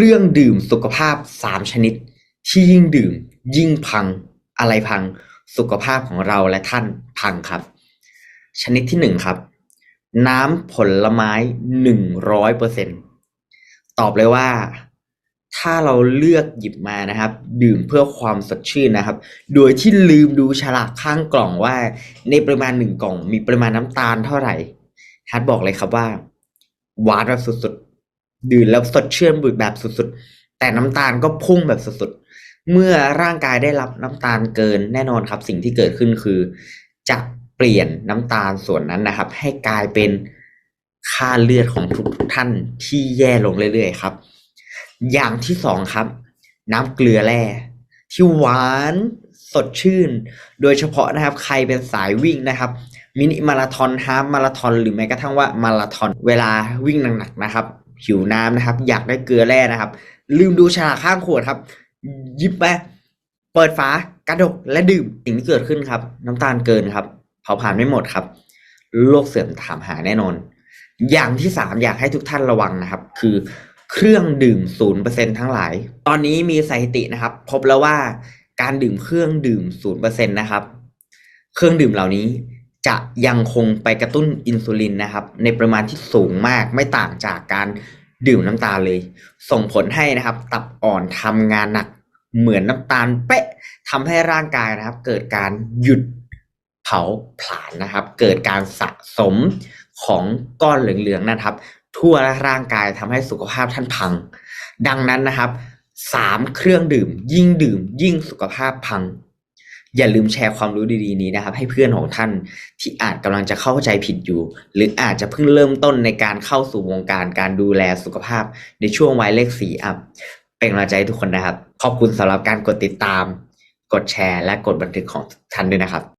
รื่องดื่มสุขภาพ 3 ชนิด ที่ยิ่งดื่ม ยิ่งพัง อะไรพัง สุขภาพของเราและท่านพังครับ ชนิดที่ 1 ครับ น้ำผลไม้ 100%ตอบเลยว่า ถ้าเราเลือกหยิบมานะครับ ดื่มเพื่อความสดชื่นนะครับ โดยที่ลืมดูฉลากข้างกล่องว่า ในปริมาณหนึ่งกล่อง มีปริมาณน้ำตาลเท่าไหร่ฮัทบอกเลยครับว่า หวานแบบสุดๆ ดื่มแล้วสดชื่นบุดแบบสุดๆ แต่น้ำตาลก็พุ่งแบบสุดๆ เมื่อร่างกายได้รับน้ำตาลเกินแน่นอนครับ สิ่งที่เกิดขึ้นคือ จะเปลี่ยนน้ำตาลส่วนนั้นนะครับ ให้กลายเป็นค่าเลือดของทุกท่านที่แย่ลงเรื่อยๆครับ อย่างที่สองครับ น้ำเกลือแร่ที่หวานสดชื่น โดยเฉพาะนะครับ ใครเป็นสายวิ่งนะครับมินิมาราธอนฮาฟมาราธอนหรือแม้กระทั่งว่ามาราธอนเวลาวิ่งหนักๆนะครับ หิวน้ำนะครับ อยากได้เกลือแร่นะครับ ลืมดูฉลากข้างขวดครับยิบไปเปิดฝากระดกและดื่มสิ่งที่เกิดขึ้นครับ น้ำตาลเกินครับเผาผลาญไม่หมดครับโรคเสื่อมถามหาแน่นอน อย่างที่สามอยากให้ทุกท่านระวังนะครับ คือเครื่องดื่มศูนย์เปอร์เซ็นทั้งหลาย ตอนนี้มีสถิตินะครับ พบแล้วว่าการดื่มเครื่องดื่มศูนย์เปอร์เซ็นนะครับ เครื่องดื่มเหล่านี้ จะยังคงไปกระตุ้นอินซูลินนะครับ ในปริมาณที่สูงมากไม่ต่างจากการดื่มน้ำตาลเลย ส่งผลให้นะครับ ตับอ่อนทำงานหนักเหมือนน้ำตาลเป๊ะทำให้ร่างกายนะครับ เกิดการหยุดเผาผลาญนะครับ เกิดการสะสมของก้อนเหลืองๆนะครับ ทั่วร่างกายทำให้สุขภาพท่านพัง ดังนั้นนะครับสามเครื่องดื่มยิ่งดื่มยิ่งสุขภาพพัง อย่าลืมแชร์ความรู้ดีๆนี้นะครับ ให้เพื่อนของท่านที่อาจกำลังจะเข้าใจผิดอยู่ หรืออาจจะเพิ่งเริ่มต้นในการเข้าสู่วงการการดูแลสุขภาพ ในช่วงวัยเลขสี่อัพเป็นกำลังใจให้ทุกคนนะครับ ขอบคุณสำหรับการกดติดตาม กดแชร์ และกดบันทึกของท่านด้วยนะครับ